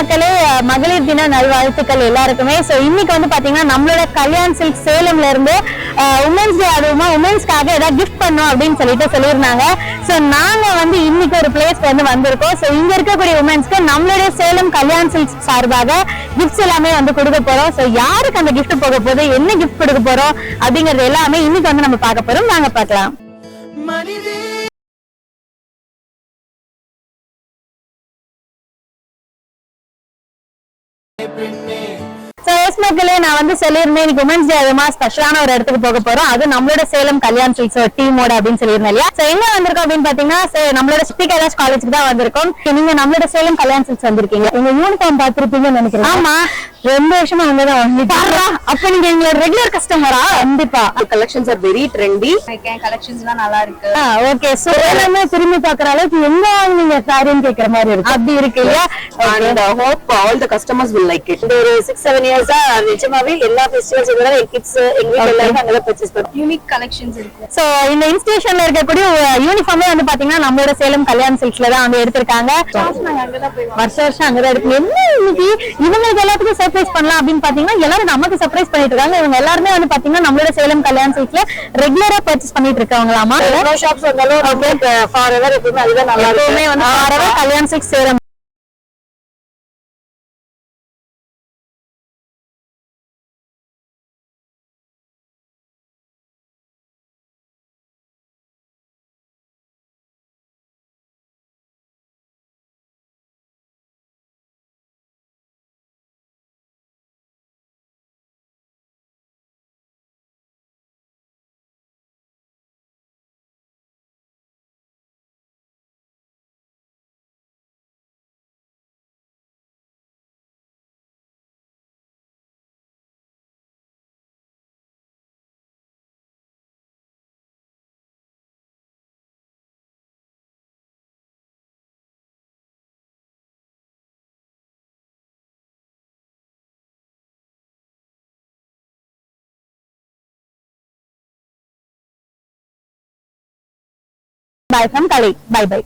மக்களே மகளிர் தின நல்வாழ்த்துக்கள் எல்லாருக்குமே. சோ இன்னைக்கு வந்து பாத்தீங்கன்னா நம்மளோட கல்யாண் சில்க் சேலம்ல இருந்து உமன்ஸ் டே அதுவுமா உமன்ஸ்க்காக ஏதாவது கிஃப்ட் பண்ணும் அப்படின்னு சொல்லிட்டு சொல்லியிருந்தாங்க. சோ நாங்க வந்து இன்னைக்கு ஒரு பிளேஸ்க்கு வந்து வந்திருக்கோம். சோ இங்க இருக்கக்கூடிய உமன்ஸ்க்கு நம்மளுடைய சேலம் கல்யாண் சில்க் சார்பாக கிஃப்ட்ஸ் எல்லாமே வந்து கொடுக்க போறோம். சோ யாருக்கு அந்த கிஃப்ட் போக போகுது? என்ன கிஃப்ட் கொடுக்க போறோம்? அப்படிங்கறது எல்லாமே இன்னைக்கு வந்து நம்ம பார்க்க போறோம். நாங்க பார்க்கலாம். மனிதே மக்களே நான் வந்து சொல்லியிருந்தேன் இன்னைக்கு உமன்ஸ் டே அதுமா ஸ்பெஷலான ஒரு இடத்துக்கு போக போறோம். அது நம்மளோட சேலம் கல்யாண் சில்க்ஸ் டீமோட அப்படின்னு சொல்லியிருந்தேன் இல்லையா? சோ எங்க வந்திருக்கோம் அப்படின்னு பாத்தீங்கன்னா நம்மளோட ஸ்ரீ கைலாஷ் காலேஜுக்கு தான் வந்திருக்கோம். நீங்க நம்மளோட சேலம் கல்யாண் சில்க்ஸ் வந்திருக்கீங்க. உங்க யூனிஃபார்ம் பார்த்திருப்பீங்கன்னு நினைக்கிறேன். ஆமா. ரெண்டு வருஷமா அங்கதான் வந்துட்டு அப்ப நீங்க எங்களோட ரெகுலர் கஸ்டமரா கண்டிப்பா. Collections are very trendy. இருக்கேன் கலெக்ஷன்ஸ்லாம் நல்லா இருக்கு. ஓகே சோ எல்லாமே திரும்பி பாக்குற அளவுக்கு எங்க நீங்க சாரின்னு கேக்குற மாதிரி இருக்கு. அப்படி இருக்கு இல்லையா? Hope all the customers will like it. இந்த ஒரு சிக்ஸ் செவன் இயர்ஸா நிஜமாவே எல்லா ஃபெஸ்டிவல்ஸ் என் கிட்ஸ் எங்க வீட்ல எல்லாரும் அங்கதான் பர்ச்சேஸ் பண்ணுவோம் யூனிக் கலெக்ஷன்ஸ் இருக்கு. சோ இந்த இன்ஸ்டிடியூஷன்ல இருக்கக்கூடிய யூனிஃபார்மே வந்து பாத்தீங்கன்னா நம்மளோட சேலம் கல்யாண் சில்க்ஸ்ல தான் வந்து எடுத்திருக்காங்க. வருஷம் வருஷம் அங்கதான் இருக்கு. என்ன இன்னைக்கு? இவங்களுக்கு எல்லாத்துக்கும் சர்ப்ரைஸ் பண்ணலாம் அப்படின்னு பாத்தீங்கன்னா எல்லாரும் நமக்கு சர்ப்ரைஸ் பண்ணிட்டு இருக்காங்க. இவங்க எல்லாருமே வந்து பாத்தீங்கன்னா நம்மளோட சேலம் கல்யாண் சில்க்ஸ்ல ரெகுலரா பர்ச்சேஸ் பண்ணிட்டு இருக்காங்களாமா ஷாப்ஸ் வந்தாலும் ஃபார் எவர் எப்பவுமே அதுதான் நல்லா எப்பவுமே வந்து forever Kalyan silks Salem bye from colleague bye bye